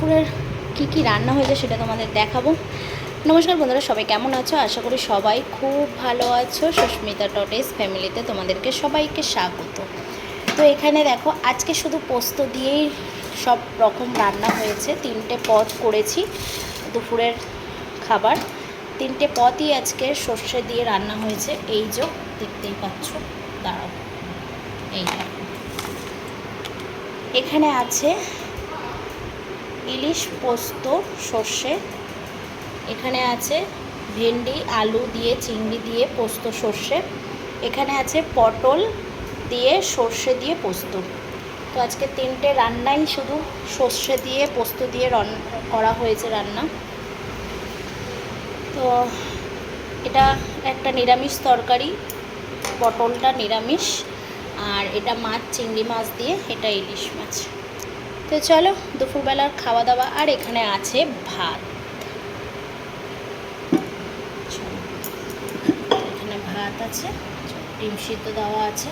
দুপুরের কি কি রান্না হয়েছে সেটা তোমাদের দেখাবো। নমস্কার বন্ধুরা, সবাই কেমন আছো? আশা করি সবাই খুব ভালো আছো। সুস্মিতা টটেস ফ্যামিলিতে তোমাদেরকে সবাইকে স্বাগত। তো এখানে দেখো, আজকে শুধু পোস্ত দিয়েই সব রকম রান্না হয়েছে। তিনটে পদ করেছি দুপুরের খাবার। তিনটে পদই আজকে সর্ষে দিয়ে রান্না হয়েছে। এই যে দেখতেই পাচ্ছ, দাঁড়াও। এই এখানে আছে ইলিশ পোস্ত, সর্ষে। এখানে আছে ভেন্ডি, আলু দিয়ে, চিংড়ি দিয়ে পোস্ত, সর্ষে। এখানে আছে পটল দিয়ে, সর্ষে দিয়ে পোস্ত। তো আজকে তিনটে রান্নাই শুধু সর্ষে দিয়ে, পোস্ত দিয়ে করা হয়েছে রান্না। তো এটা একটা নিরামিষ তরকারি, পটলটা নিরামিষ। আর এটা মাছ, চিংড়ি মাছ দিয়ে, এটা ইলিশ মাছ। তো চলো, দুপুরবেলার খাওয়া দাওয়া আর এখানে আছে ভাত। এখানে ভাত আছে, ডিম সিদ্ধ দেওয়া আছে।